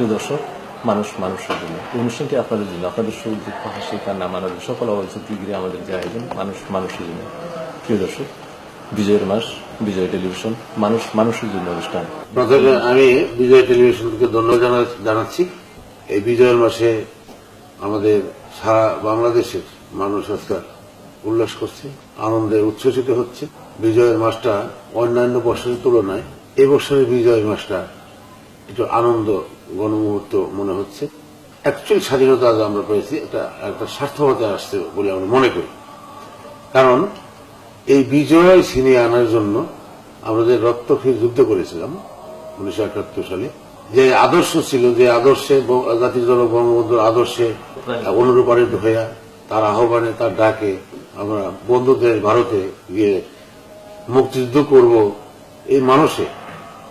প্রিয় দর্শক, মানুষ মানুষের জন্য। অনুষ্ঠানটি আপনাদের জন্য। আপনাদের সুখ দুঃখ হাসি, কান্না, মানব সকল অবস্থা দিকে আমাদের যে আয়োজন, মানুষ মানুষের জন্য। প্রিয় দর্শক, বিজয়ের মাস, বিজয় টেলিভিশন, মানুষ মানুষের জন্য অনুষ্ঠান। আমি বিজয় টেলিভিশনকে ধন্যবাদ জানা- জানাচ্ছি। এই বিজয়ের মাসে আমাদের সারা বাংলাদেশের মানুষ আজকাল উল্লাস করছে, আনন্দে উচ্ছ্বসিত হচ্ছে। বিজয়ের মাসটা অন্যান্য বছরের তুলনায় এবছরের বিজয় মাসটা একটু আনন্দ গণমুহূর্ত মনে হচ্ছে। অ্যাকচুয়াল স্বাধীনতা আজ আমরা পেয়েছি, এটা একটা স্বার্থকতা আসছে বলে আমরা মনে করি। কারণ এই বিজয় ছিনিয়ে আনার জন্য আমাদের রক্তক্ষয়ী যুদ্ধ করেছিলাম, উনিশশো একাত্তর সালে, যে আদর্শ ছিল, যে আদর্শে জাতির জনক বঙ্গবন্ধুর আদর্শে অনুরূপানিত হইয়া তার আহ্বানে, তার ডাকে আমরা বন্ধুদের ভারতে গিয়ে মুক্তিযুদ্ধ করব। এই মানুষে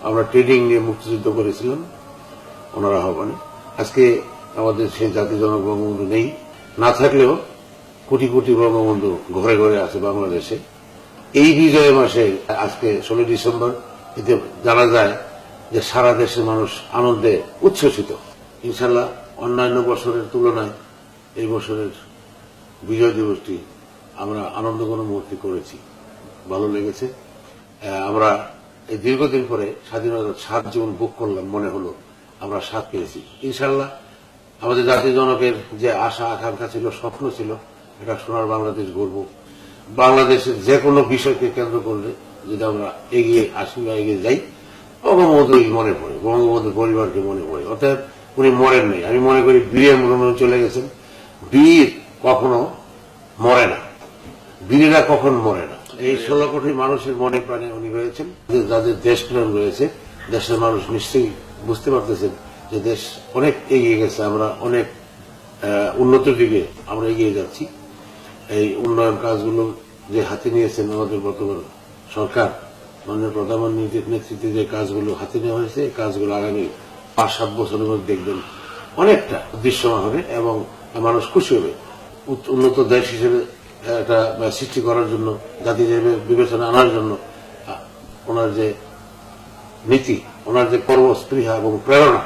আমরা ট্রেনিং নিয়ে মুক্তিযুদ্ধ করেছিলাম। ওনার আহ্বানে আজকে আমাদের সেই জাতির জনক বঙ্গবন্ধু নেই। না থাকলেও কোটি কোটি বঙ্গবন্ধু ঘরে ঘরে আছে বাংলাদেশে। এই বিজয় মাসে আজকে ষোলো ডিসেম্বর, এতে জানা যায় যে সারা দেশের মানুষ আনন্দে উচ্ছ্বসিত। ইনশাল্লাহ অন্যান্য বছরের তুলনায় এই বছরের বিজয় দিবসটি আমরা আনন্দ মুহূর্তে করেছি। ভালো লেগেছে। আমরা এই দীর্ঘদিন পরে স্বাধীনতার সাত জীবন বুক করলাম, মনে হলো। আমরা সাত পেয়েছি। ইনশাল্লাহ আমাদের জাতীয় জনকের যে আশা, আকাঙ্ক্ষা ছিল, স্বপ্ন ছিল, এটা সোনার বাংলাদেশ গর্ব বাংলাদেশের যে কোনো বিষয়কে কেন্দ্র করলে যদি আমরা এগিয়ে আসি বা এগিয়ে যাই বঙ্গবন্ধুই মনে পড়ে, বঙ্গবন্ধুর পরিবারকে মনে পড়ে। অর্থাৎ উনি মরেন নেই। আমি মনে করি বীরের মনে চলে গেছেন। বীর কখনো মরে না। বীরেরা কখন মরে না? এই ষোলো কোটি মানুষের মনে প্রাণে উনি রয়েছেন। যাদের দেশপ্রেম রয়েছে, দেশের মানুষ নিশ্চয়ই বুঝতে পারতেছেন যে দেশ অনেক এগিয়ে গেছে, আমরা অনেক উন্নতির দিকে আমরা এগিয়ে যাচ্ছি। এই উন্নয়ন কাজগুলো যে হাতে নিয়েছেন আমাদের বর্তমান সরকার, মাননীয় প্রধানমন্ত্রীর নেতৃত্বে যে কাজগুলো হাতে নেওয়া হয়েছে, এই কাজগুলো আগামী পাঁচ, সাত বছরের মধ্যে দেখবেন অনেকটা দৃশ্যমান হবে এবং মানুষ খুশি হবে। উন্নত দেশ হিসেবে একটা সৃষ্টি করার জন্য জাতি হিসেবে বিবেচনা আনার জন্য ওনার যে নীতি ওনার যে কর্মস্পৃহা এবং প্রেরণা,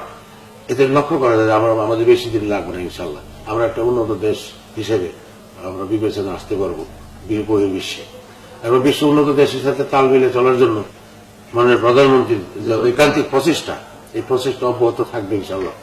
এদের লক্ষ্য করা যায় আমরা আমাদের বেশি দিন লাগবে না ইনশাল্লাহ আমরা একটা উন্নত দেশ হিসেবে আমরা বিবেচনা আসতে পারব বহির্বিশ্বে। এবং বিশ্ব উন্নত দেশের সাথে তাল মিলে চলার জন্য মাননীয় প্রধানমন্ত্রীর যে ঐকান্তিক প্রচেষ্টা, এই প্রচেষ্টা অব্যাহত থাকবে ইনশাল্লাহ